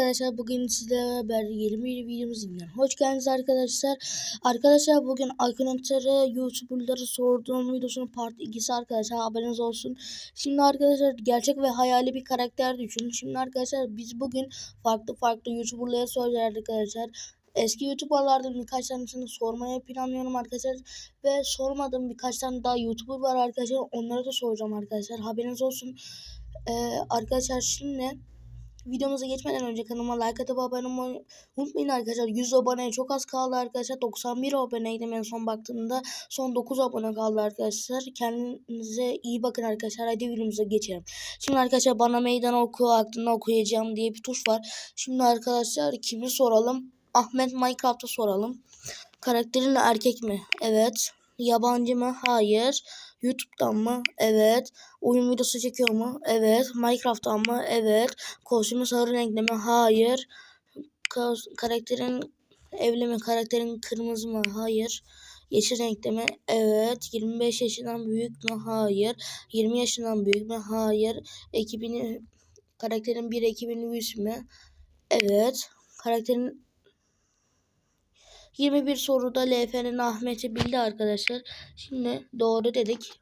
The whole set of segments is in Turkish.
arkadaşlar bugün sizlerle beraber yeni bir videomuz ile hoş geldiniz arkadaşlar. Arkadaşlar bugün arkadaşlara YouTuber'ları sorduğum videosunun part 2'si arkadaşlar haberiniz olsun. Şimdi arkadaşlar gerçek ve hayali bir karakter düşünün. Şimdi arkadaşlar biz bugün farklı farklı YouTuber'lara soracağız arkadaşlar. Eski YouTuber'lardan birkaç tanesini sormaya planlıyorum arkadaşlar. Ve sormadığım birkaç tane daha YouTuber var arkadaşlar. Onlara da soracağım arkadaşlar. Haberiniz olsun. Ee, arkadaşlar şimdi videomuza geçmeden önce kanalıma like atıp abone olmayı unutmayın arkadaşlar. 100 aboneye çok az kaldı arkadaşlar. 91 aboneydim en son baktığımda. Son 9 abone kaldı arkadaşlar. Kendinize iyi bakın arkadaşlar. Hadi videomuza geçelim. Şimdi arkadaşlar bana meydan oku aklında okuyacağım diye bir tuş var. Şimdi arkadaşlar kimi soralım? Ahmet Minecraft'a soralım. Karakterin erkek mi? Evet. Yabancı mı? Hayır. YouTube'dan mı? Evet. Oyun videosu çekiyor mu? Evet. Minecraft'tan mı? Evet. Kostümü sarı renkli mi? Hayır. Ka karakterin evli mi? Karakterin kırmızı mı? Hayır. Yeşil renkte mi? Evet. 25 yaşından büyük mü? Hayır. 20 yaşından büyük mü? Hayır. Ekibini karakterin bir ekibini üst mü? Evet. Karakterin 21 soruda LF'nin Ahmet'i bildi arkadaşlar. Şimdi doğru dedik.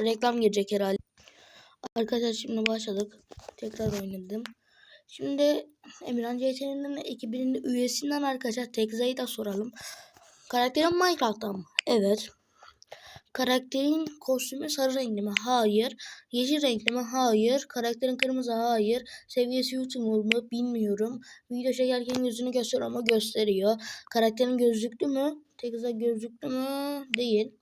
Reklam girecek herhalde. Arkadaşlar şimdi başladık. Tekrar oynadım. Şimdi Emirhan CT'nin ekibinin üyesinden arkadaşlar Tekza'yı da soralım. Karakterin Minecraft'tan mı? Evet. Karakterin kostümü sarı renkli mi? Hayır. Yeşil renkli mi? Hayır. Karakterin kırmızı? Hayır. Seviyesi YouTuber mu? Bilmiyorum. Video çekerken yüzünü gösteriyor ama gösteriyor. Karakterin gözlüklü mü? Tekza gözlüklü mü? Değil.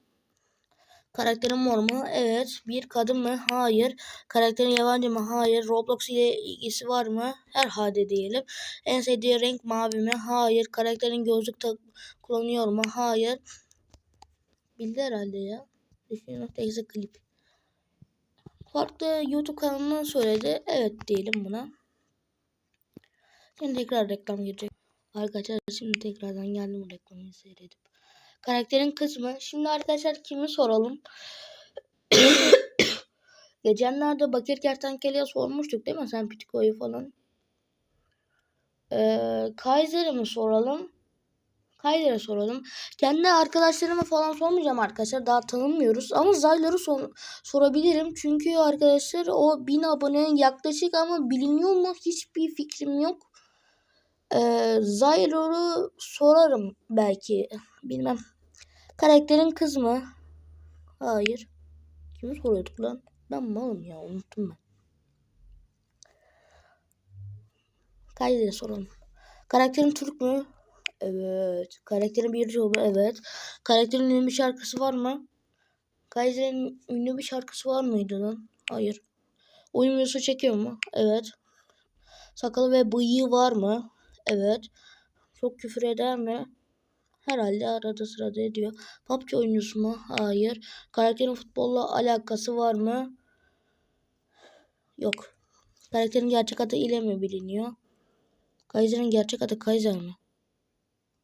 Karakterin mor mu? Evet. Bir kadın mı? Hayır. Karakterin yabancı mı? Hayır. Roblox ile ilgisi var mı? Herhalde diyelim. En sevdiği renk mavi mi? Hayır. Karakterin gözlük kullanıyor mu? Hayır. Bildi herhalde ya. Düşünün.exe klip. Farklı YouTube kanalından söyledi. Evet diyelim buna. Şimdi tekrar reklam girecek. Arkadaşlar şimdi tekrardan geldim bu reklamı seyredip. Karakterin kısmı. Şimdi arkadaşlar kimi soralım? Geçenlerde Bakır Kertenkele'ye sormuştuk değil mi? Sen Pitiko'yu falan. Ee, Kaiser'e mi soralım? Kayder'e soralım. Kendi arkadaşlarıma falan sormayacağım arkadaşlar. Daha tanımıyoruz. Ama Zaylar'ı sor sorabilirim. Çünkü arkadaşlar o 1000 aboneye yaklaşık ama biliniyor mu hiçbir fikrim yok. Ee, Zaylar'ı sorarım belki. Bilmem. Karakterin kız mı? Hayır. Kimi soruyorduk lan? Ben malım ya unuttum ben. Kayder'e soralım. Karakterin Türk mü? Evet. Karakterin bir jobu evet. Karakterin ünlü bir şarkısı var mı? Kaiser'in ünlü bir şarkısı var mıydı lan? Hayır. Oyun videosu çekiyor mu? Evet. Sakalı ve bıyığı var mı? Evet. Çok küfür eder mi? Herhalde arada sırada ediyor. PUBG oyuncusu mu? Hayır. Karakterin futbolla alakası var mı? Yok. Karakterin gerçek adı ile mi biliniyor? Kaiser'in gerçek adı Kaiser mi?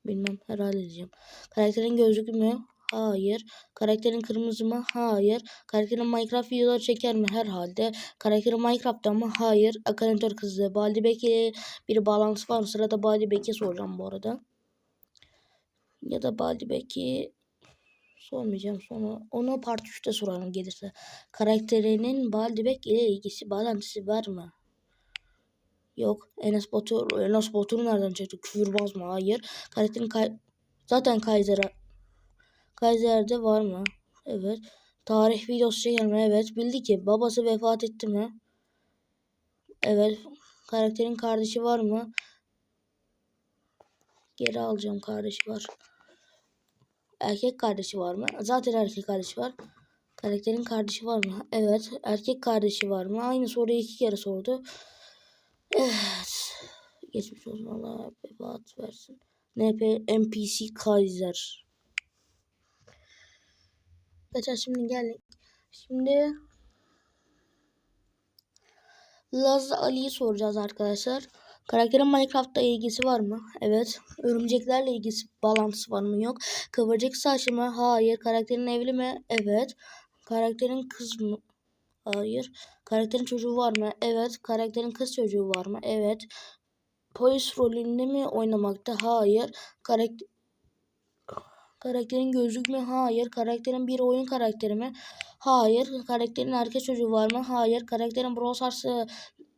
Bilmem herhalde diyeceğim. Karakterin gözlüklü mü? Hayır. Karakterin kırmızı mı? Hayır. Karakterin Minecraft videoları çeker mi? Herhalde. Karakterin Minecraft'ta mı? Hayır. Akanatör kızı. Baldi Beki bir bağlantısı var mı? Sırada Baldi Beki soracağım bu arada. Ya da Baldi Beki sormayacağım sonra. Onu part 3'te sorarım gelirse. Karakterinin Baldibek ile ilgisi bağlantısı var mı? Yok. Enes Batur, Enes Batur nereden çıktı? Küfürbaz mı? Hayır. Karakterin kay zaten Kaiser'a Kaiser'de var mı? Evet. Tarih videosu çeker mi? Evet. Bildi ki babası vefat etti mi? Evet. Karakterin kardeşi var mı? Geri alacağım kardeşi var. Erkek kardeşi var mı? Zaten erkek kardeşi var. Karakterin kardeşi var mı? Evet. Erkek kardeşi var mı? Aynı soruyu iki kere sordu. Evet. Geçmiş olsun Allah bebat versin. NP NPC Kaiser. Kaçar şimdi geldik. Şimdi Laz Ali'yi soracağız arkadaşlar. Karakterin Minecraft'ta ilgisi var mı? Evet. Örümceklerle ilgisi bağlantısı var mı? Yok. Kıvırcık saçlı mı? Hayır. Karakterin evli mi? Evet. Karakterin kız mı? Hayır. Karakterin çocuğu var mı? Evet. Karakterin kız çocuğu var mı? Evet. polis rolünde mi oynamakta? Hayır. Karakter Karakterin gözlük mü? Hayır. Karakterin bir oyun karakteri mi? Hayır. Karakterin erkek çocuğu var mı? Hayır. Karakterin Brawl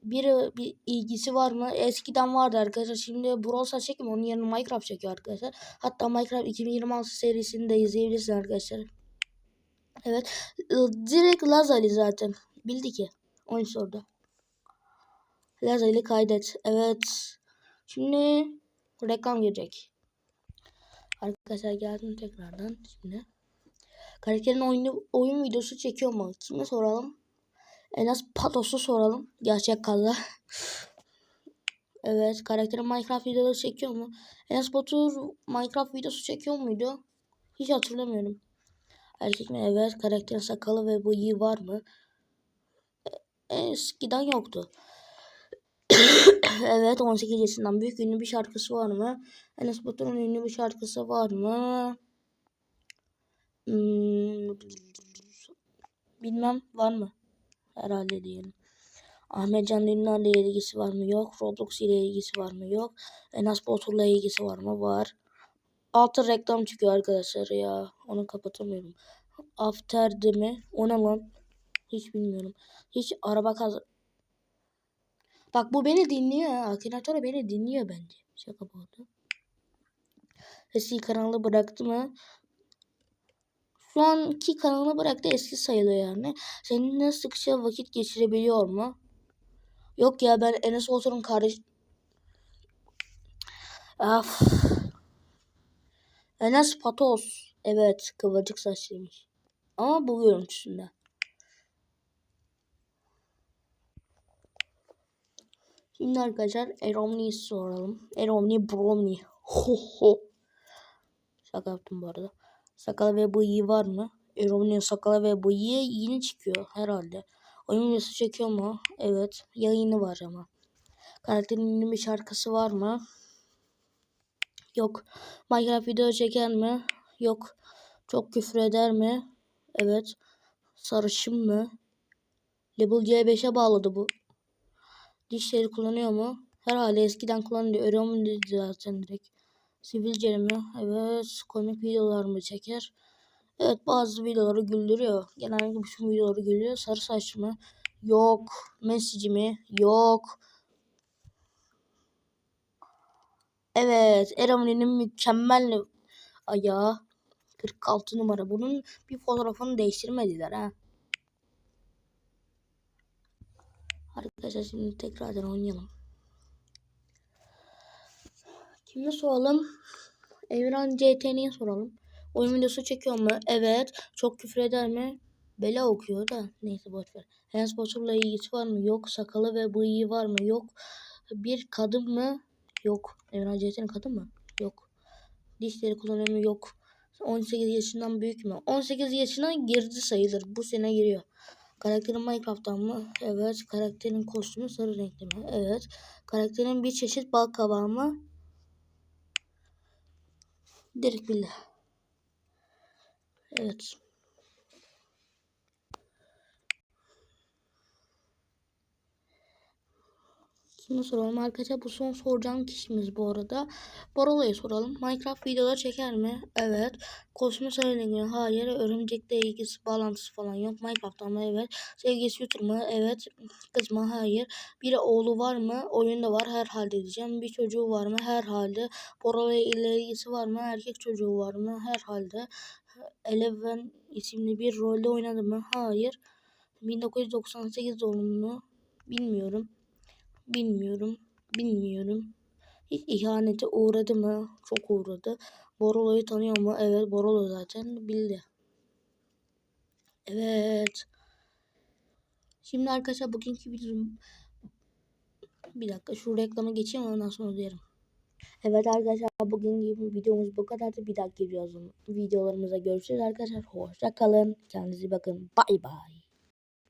bir, bir ilgisi var mı? Eskiden vardı arkadaşlar. Şimdi Brawl Stars çekmiyor. Onun yerine Minecraft çekiyor arkadaşlar. Hatta Minecraft 2026 serisini de izleyebilirsiniz arkadaşlar. Evet. Direkt Lazali zaten. Bildi ki. Oyun sordu. Lazali kaydet. Evet. Şimdi reklam gelecek. Arkadaşlar geldim tekrardan şimdi. Karakterin oyunu, oyun videosu çekiyor mu? Kime soralım? En az Patos'u soralım. Gerçek kalla. evet karakterin Minecraft videoları çekiyor mu? En az Batur Minecraft videosu çekiyor muydu? Hiç hatırlamıyorum. Erkek mi? Evet. Karakterin sakalı ve bıyığı var mı? E, eskiden yoktu. evet 18 yaşından büyük ünlü bir şarkısı var mı? Enes Batur'un ünlü bir şarkısı var mı? Hmm, bilmem var mı? Herhalde diyelim. Ahmet Can Dündar'la ilgisi var mı? Yok. Roblox ile ilgisi var mı? Yok. Enes Batur'la ilgisi var mı? Var. Altı reklam çıkıyor arkadaşlar ya. Onu kapatamıyorum. After de mi? O ne lan? Hiç bilmiyorum. Hiç araba kaz... Bak bu beni dinliyor. Akinator beni dinliyor bence. Şaka bu arada. Eski kanalı bıraktı mı? Şu anki kanalını bıraktı eski sayılıyor yani. Seninle sıkça vakit geçirebiliyor mu? Yok ya ben Enes Batur'un kardeş... Af. Enes Patos. Evet kıvırcık saçlıymış. Ama bu görüntüsünde. Şimdi arkadaşlar Eromni'yi soralım. Eromni Bromni. Ho ho. Şaka yaptım bu arada. Sakal ve bıyığı var mı? Eromni'nin sakalı ve bıyığı yeni çıkıyor herhalde. Oyun videosu çekiyor mu? Evet. Yayını var ama. Karakterin ünlü bir şarkısı var mı? Yok. Minecraft video çeker mi? Yok. Çok küfür eder mi? Evet. Sarışın mı? Level C5'e bağladı bu. Dişleri kullanıyor mu? Herhalde eskiden kullanıyordu. Örüyor dedi zaten direkt. Sivilce mi? Evet. Komik videolar mı çeker? Evet bazı videoları güldürüyor. Genellikle bütün videoları güldürüyor. Sarı saç mı? Yok. Messi mi? Yok. Evet. Eramli'nin mükemmel ayağı. 46 numara. Bunun bir fotoğrafını değiştirmediler ha. Arkadaşlar şimdi tekrardan oynayalım. Kime soralım? Evren CT'niye soralım. Oyun videosu çekiyor mu? Evet. Çok küfür eder mi? Bela okuyor da. Neyse boşver. Hans Batur'la ilgisi var mı? Yok. Sakalı ve bıyığı var mı? Yok. Bir kadın mı? Yok. Evren CT'nin kadın mı? Yok. Dişleri kullanıyor mu? Yok. 18 yaşından büyük mü? 18 yaşına girdi sayılır. Bu sene giriyor. Karakterin Minecraft'tan mı? Evet. Karakterin kostümü sarı renkli mi? Evet. Karakterin bir çeşit bal kabağı mı? Direkt bildi. Evet. Şimdi soralım arkadaşlar. Bu son soracağım kişimiz bu arada. Borolo'ya soralım. Minecraft videoları çeker mi? Evet. Kostümü söyleniyor. Hayır. Örümcekle ilgisi bağlantısı falan yok. Minecraft'tan mı? Evet. Sevgisi yutur mu? Evet. Kız mı? Hayır. Bir oğlu var mı? Oyunda var. Herhalde diyeceğim. Bir çocuğu var mı? Herhalde. Borolo ile ilgisi var mı? Erkek çocuğu var mı? Herhalde. Eleven isimli bir rolde oynadı mı? Hayır. 1998 doğumlu. Bilmiyorum. Bilmiyorum. Bilmiyorum. Hiç ihanete uğradı mı? Çok uğradı. Borolo'yu tanıyor mu? Evet Borolo zaten bildi. Evet. Şimdi arkadaşlar bugünkü videom bir dakika şu reklamı geçeyim ondan sonra diyelim. Evet arkadaşlar bugünkü videomuz bu kadardı. Bir dahaki videolarımıza görüşürüz arkadaşlar. Hoşça kalın. Kendinize bakın. Bay bay.